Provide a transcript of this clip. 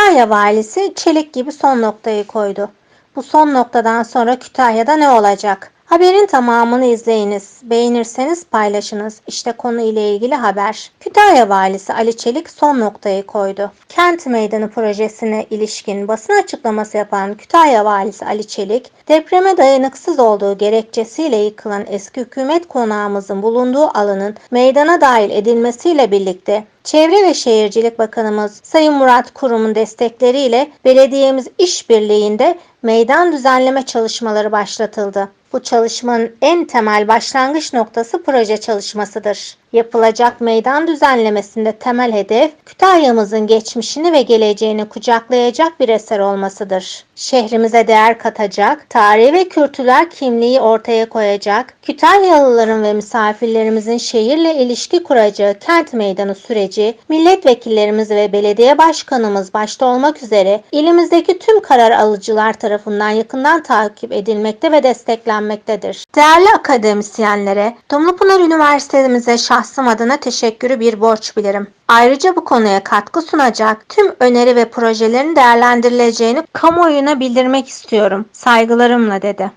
Kütahya valisi çelik gibi son noktayı koydu. Bu son noktadan sonra Kütahya'da ne olacak? Haberin tamamını izleyiniz. Beğenirseniz paylaşınız. İşte konu ile ilgili haber. Kütahya valisi Ali Çelik son noktayı koydu. Kent Meydanı projesine ilişkin basın açıklaması yapan Kütahya valisi Ali Çelik, depreme dayanıksız olduğu gerekçesiyle yıkılan eski hükümet konağımızın bulunduğu alanın meydana dahil edilmesiyle birlikte Çevre ve Şehircilik Bakanımız Sayın Murat Kurum'un destekleriyle belediyemiz işbirliğinde meydan düzenleme çalışmaları başlatıldı. Bu çalışmanın en temel başlangıç noktası proje çalışmasıdır. Yapılacak meydan düzenlemesinde temel hedef Kütahya'mızın geçmişini ve geleceğini kucaklayacak bir eser olmasıdır. Şehrimize değer katacak, tarihi ve kültürel kimliği ortaya koyacak, Kütahyalıların ve misafirlerimizin şehirle ilişki kuracağı kent meydanı süreci, milletvekillerimiz ve belediye başkanımız başta olmak üzere ilimizdeki tüm karar alıcılar tarafından yakından takip edilmekte ve desteklenmektedir. Değerli akademisyenlere, Dumlupınar Üniversitemize şahsım adına teşekkürü bir borç bilirim. Ayrıca bu konuya katkı sunacak tüm öneri ve projelerin değerlendirileceğini kamuoyuna bildirmek istiyorum. Saygılarımla dedi.